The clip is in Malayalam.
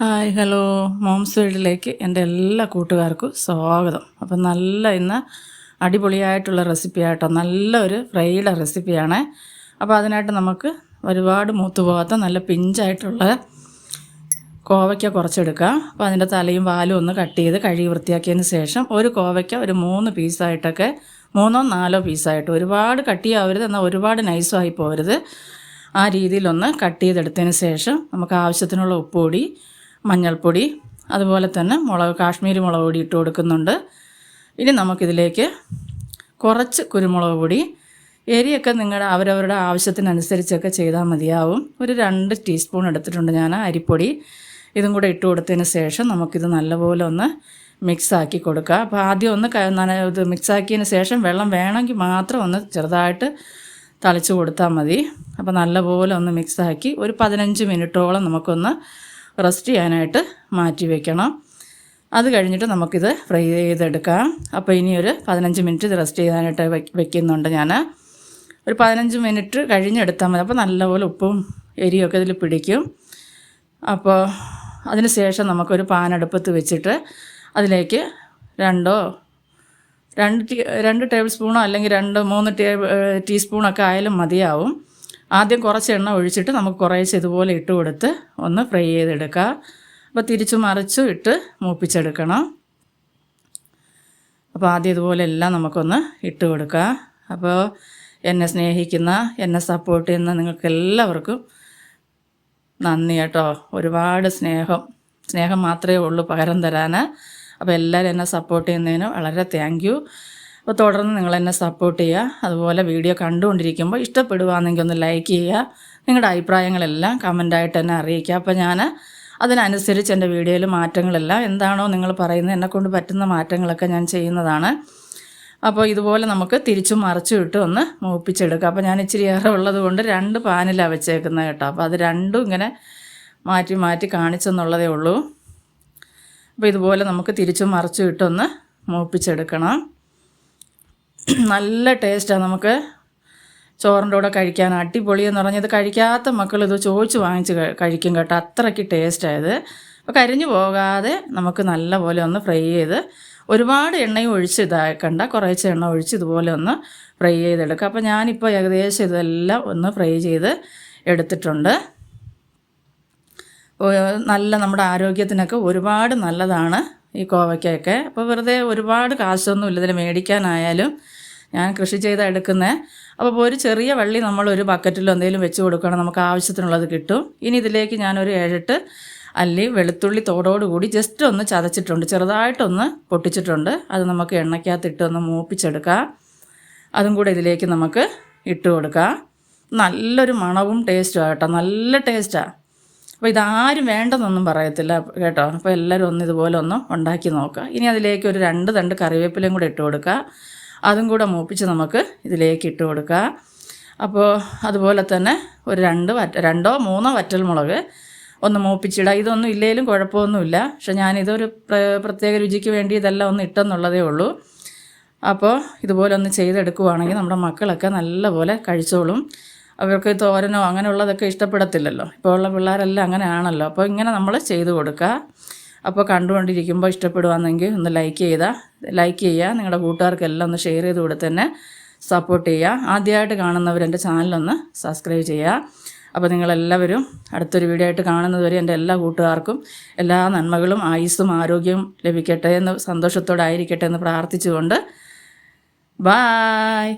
Hi hello. മോംസ് വേൾഡിലേക്ക് എന്റെ എല്ലാ കൂട്ടുകാർക്കും സ്വാഗതം. അപ്പം നല്ല ഇന്ന് അടിപൊളിയായിട്ടുള്ള റെസിപ്പി ആയിട്ടോ നല്ല ഒരു ഫ്രൈഡ് റെസിപ്പിയാണ്. അപ്പോൾ അതിനായിട്ട് നമുക്ക് ഒരുപാട് മൂത്ത് പോകാത്ത നല്ല പിഞ്ചായിട്ടുള്ള കോവയ്ക്ക കുറച്ചെടുക്കാം അപ്പോൾ അതിന്റെ തലയും വാലും ഒന്ന് കട്ട് ചെയ്ത് കഴുകി വൃത്തിയാക്കിയതിന് ശേഷം ഒരു കോവയ്ക്ക ഒരു മൂന്ന് പീസായിട്ടൊക്കെ മൂന്നോ നാലോ പീസായിട്ട് ഒരുപാട് കട്ട് ചെയ്യാവരുത് എന്നാൽ ഒരുപാട് നൈസായി പോകരുത് ആ രീതിയിലൊന്ന് കട്ട് ചെയ്തെടുത്തതിന് ശേഷം നമുക്ക് ആവശ്യത്തിനുള്ള ഉപ്പ് ഉപ്പുപൊടി മഞ്ഞൾപ്പൊടി അതുപോലെ തന്നെ മുളക് കാശ്മീരി മുളക് പൊടി ഇട്ട് കൊടുക്കുന്നുണ്ട്. ഇനി നമുക്കിതിലേക്ക് കുറച്ച് കുരുമുളക് പൊടി എരിയൊക്കെ നിങ്ങളുടെ അവരവരുടെ ആവശ്യത്തിനനുസരിച്ചൊക്കെ ചെയ്താൽ മതിയാവും. ഒരു രണ്ട് ടീസ്പൂൺ എടുത്തിട്ടുണ്ട് ഞാൻ അരിപ്പൊടി. ഇതും കൂടെ ഇട്ട് കൊടുത്തതിന് ശേഷം നമുക്കിത് നല്ലപോലെ ഒന്ന് മിക്സാക്കി കൊടുക്കുക. അപ്പോൾ ആദ്യം ഒന്ന് ഇത് മിക്സാക്കിയതിന് ശേഷം വെള്ളം വേണമെങ്കിൽ മാത്രം ഒന്ന് ചെറുതായിട്ട് തളിച്ച് കൊടുത്താൽ മതി. അപ്പോൾ നല്ലപോലെ ഒന്ന് മിക്സാക്കി ഒരു പതിനഞ്ച് മിനിറ്റോളം നമുക്കൊന്ന് റെസ്റ്റ് ചെയ്യാനായിട്ട് മാറ്റി വെക്കണം. അത് കഴിഞ്ഞിട്ട് നമുക്കിത് ഫ്രൈ ചെയ്തെടുക്കാം. അപ്പോൾ ഇനി ഒരു പതിനഞ്ച് മിനിറ്റ് ഇത് റെസ്റ്റ് ചെയ്യാനായിട്ട് വെക്ക് വെക്കുന്നുണ്ട് ഞാൻ ഒരു പതിനഞ്ച് മിനിറ്റ് കഴിഞ്ഞെടുത്താൽ മതി. അപ്പോൾ നല്ലപോലെ ഉപ്പും എരിയൊക്കെ ഇതിൽ പിടിക്കും. അപ്പോൾ അതിന് ശേഷം നമുക്കൊരു പാനടുപ്പത്ത് വെച്ചിട്ട് അതിലേക്ക് രണ്ടോ രണ്ട് ടീ രണ്ട് ടേബിൾ സ്പൂണോ അല്ലെങ്കിൽ രണ്ട് മൂന്ന് ടേ ടീസ്പൂണൊക്കെ ആയാലും മതിയാവും. ആദ്യം കുറച്ച് എണ്ണ ഒഴിച്ചിട്ട് നമുക്ക് കുറേശ്ശെ ഇതുപോലെ ഇട്ട് കൊടുത്ത് ഒന്ന് ഫ്രൈ ചെയ്തെടുക്കുക അപ്പോൾ തിരിച്ചു മറിച്ചും ഇട്ട് മൂപ്പിച്ചെടുക്കണം. അപ്പോൾ ആദ്യം ഇതുപോലെ എല്ലാം നമുക്കൊന്ന് ഇട്ട് കൊടുക്കുക അപ്പോൾ എന്നെ സ്നേഹിക്കുന്ന എന്നെ സപ്പോർട്ട് ചെയ്യുന്ന നിങ്ങൾക്ക് എല്ലാവർക്കും നന്ദി കേട്ടോ. ഒരുപാട് സ്നേഹം. സ്നേഹം മാത്രമേ ഉള്ളൂ പകരം തരാൻ അപ്പോൾ എല്ലാവരും എന്നെ സപ്പോർട്ട് ചെയ്യുന്നതിന് വളരെ താങ്ക് അപ്പോൾ തുടർന്ന് നിങ്ങൾ എന്നെ സപ്പോർട്ട് ചെയ്യുക. അതുപോലെ വീഡിയോ കണ്ടുകൊണ്ടിരിക്കുമ്പോൾ ഇഷ്ടപ്പെടുവാണെങ്കിൽ ഒന്ന് ലൈക്ക് ചെയ്യുക. നിങ്ങളുടെ അഭിപ്രായങ്ങളെല്ലാം കമന്റായിട്ട് എന്നെ അറിയിക്കുക. അപ്പോൾ ഞാൻ അതിനനുസരിച്ച് എന്റെ വീഡിയോയിൽ മാറ്റങ്ങളെല്ലാം എന്താണോ നിങ്ങൾ പറയുന്നത് എന്നെക്കൊണ്ട് പറ്റുന്ന മാറ്റങ്ങളൊക്കെ ഞാൻ ചെയ്യുന്നതാണ്. അപ്പോൾ ഇതുപോലെ നമുക്ക് തിരിച്ചും മറിച്ചു ഇട്ട് ഒന്ന് മൂപ്പിച്ചെടുക്കുക അപ്പോൾ ഞാൻ ഇച്ചിരി ഏറെ ഉള്ളത് കൊണ്ട് രണ്ട് പാനിലാണ് വെച്ചേക്കുന്നത് കേട്ടോ. അപ്പോൾ അത് രണ്ടും ഇങ്ങനെ മാറ്റി മാറ്റി കാണിച്ചെന്നുള്ളതേ ഉള്ളൂ. അപ്പോൾ ഇതുപോലെ നമുക്ക് തിരിച്ചും മറിച്ചു ഇട്ടൊന്ന് മൂപ്പിച്ചെടുക്കണം. നല്ല ടേസ്റ്റാണ് നമുക്ക്. ചോറിന്റെ കൂടെ കഴിക്കാൻ അടിപൊളി എന്ന് പറഞ്ഞത് കഴിക്കാത്ത മക്കൾ ഇത് ചോദിച്ച് വാങ്ങിച്ച് കഴിക്കും കേട്ടോ. അത്രയ്ക്ക് ടേസ്റ്റായത് അപ്പോൾ കരിഞ്ഞു പോകാതെ നമുക്ക് നല്ല പോലെ ഒന്ന് ഫ്രൈ ചെയ്ത് ഒരുപാട് എണ്ണയും ഒഴിച്ച് ഇതാക്കണ്ട കുറേശ്ശെ എണ്ണ ഒഴിച്ച് ഇതുപോലെ ഒന്ന് ഫ്രൈ ചെയ്തെടുക്കുക അപ്പോൾ ഞാനിപ്പോൾ ഏകദേശം ഇതെല്ലാം ഒന്ന് ഫ്രൈ ചെയ്ത് എടുത്തിട്ടുണ്ട്. നല്ല നമ്മുടെ ആരോഗ്യത്തിനൊക്കെ ഒരുപാട് നല്ലതാണ്. ഈ കോവയ്ക്കൊക്കെ. അപ്പോൾ വെറുതെ ഒരുപാട് കാശൊന്നും ഇല്ല ഇതിൽ മേടിക്കാനായാലും ഞാൻ കൃഷി ചെയ്ത് എടുക്കുന്നത് അപ്പോൾ ഒരു ചെറിയ വള്ളി നമ്മൾ ഒരു ബക്കറ്റിലോ എന്തെങ്കിലും വെച്ച് കൊടുക്കണം. നമുക്ക് ആവശ്യത്തിനുള്ളത് കിട്ടും. ഇനി ഇതിലേക്ക് ഞാനൊരു ഏഴെട്ട് അല്ലി വെളുത്തുള്ളി തോടോടുകൂടി ജസ്റ്റ് ഒന്ന് ചതച്ചിട്ടുണ്ട്. ചെറുതായിട്ടൊന്ന് പൊട്ടിച്ചിട്ടുണ്ട്. അത് നമുക്ക് എണ്ണയ്ക്കകത്തിട്ട് ഒന്ന് മൂപ്പിച്ചെടുക്കാം. അതും കൂടെ ഇതിലേക്ക് നമുക്ക് ഇട്ട് കൊടുക്കാം. നല്ലൊരു മണവും ടേസ്റ്റും ആട്ടോ. നല്ല ടേസ്റ്റാണ് അപ്പോൾ ഇതാരും വേണ്ടെന്നൊന്നും പറയത്തില്ല കേട്ടോ. അപ്പോൾ എല്ലാവരും ഒന്ന് ഇതുപോലെ ഒന്ന് ഉണ്ടാക്കി നോക്കുക. ഇനി അതിലേക്ക് ഒരു രണ്ട് തണ്ട് കറിവേപ്പിലയും കൂടെ ഇട്ട് കൊടുക്കുക. അതും കൂടെ മൂപ്പിച്ച് നമുക്ക് ഇതിലേക്ക് ഇട്ട് കൊടുക്കുക. അപ്പോൾ അതുപോലെ തന്നെ ഒരു രണ്ട് വറ്റ രണ്ടോ മൂന്നോ വറ്റൽമുളക് ഒന്ന് മൂപ്പിച്ചിടുക. ഇതൊന്നും ഇല്ലെങ്കിലും കുഴപ്പമൊന്നുമില്ല. പക്ഷെ ഞാനിതൊരു പ്ര- പ്രത്യേക രുചിക്ക് വേണ്ടി ഇതെല്ലാം ഒന്ന് ഇട്ടെന്നുള്ളതേ ഉള്ളൂ. അപ്പോൾ ഇതുപോലെ ഒന്ന് ചെയ്തെടുക്കുവാണെങ്കിൽ നമ്മുടെ മക്കളൊക്കെ നല്ലപോലെ കഴിച്ചോളും. അവർക്ക് തോരനോ അങ്ങനെയുള്ളതൊക്കെ ഇഷ്ടപ്പെടത്തില്ലല്ലോ. ഇപ്പോൾ ഉള്ള പിള്ളേരെല്ലാം അങ്ങനെയാണല്ലോ. അപ്പോൾ ഇങ്ങനെ നമ്മൾ ചെയ്ത് കൊടുക്കുക. അപ്പോൾ കണ്ടുകൊണ്ടിരിക്കുമ്പോൾ ഇഷ്ടപ്പെടുവാണെങ്കിൽ ഒന്ന് ലൈക്ക് ചെയ്താൽ ലൈക്ക് ചെയ്യുക. നിങ്ങളുടെ കൂട്ടുകാർക്കെല്ലാം ഒന്ന് ഷെയർ ചെയ്ത് കൊടുത്ത് തന്നെ സപ്പോർട്ട് ചെയ്യുക. ആദ്യമായിട്ട് കാണുന്നവർ എന്റെ ചാനലൊന്ന് സബ്സ്ക്രൈബ് ചെയ്യുക. അപ്പോൾ നിങ്ങളെല്ലാവരും അടുത്തൊരു വീഡിയോ ആയിട്ട് കാണുന്നതുവരെ എന്റെ എല്ലാ കൂട്ടുകാർക്കും എല്ലാ നന്മകളും ആയുസ്സും ആരോഗ്യവും ലഭിക്കട്ടെ എന്ന് സന്തോഷത്തോടെ ആയിരിക്കട്ടെ എന്ന് പ്രാർത്ഥിച്ചുകൊണ്ട്. ബായ്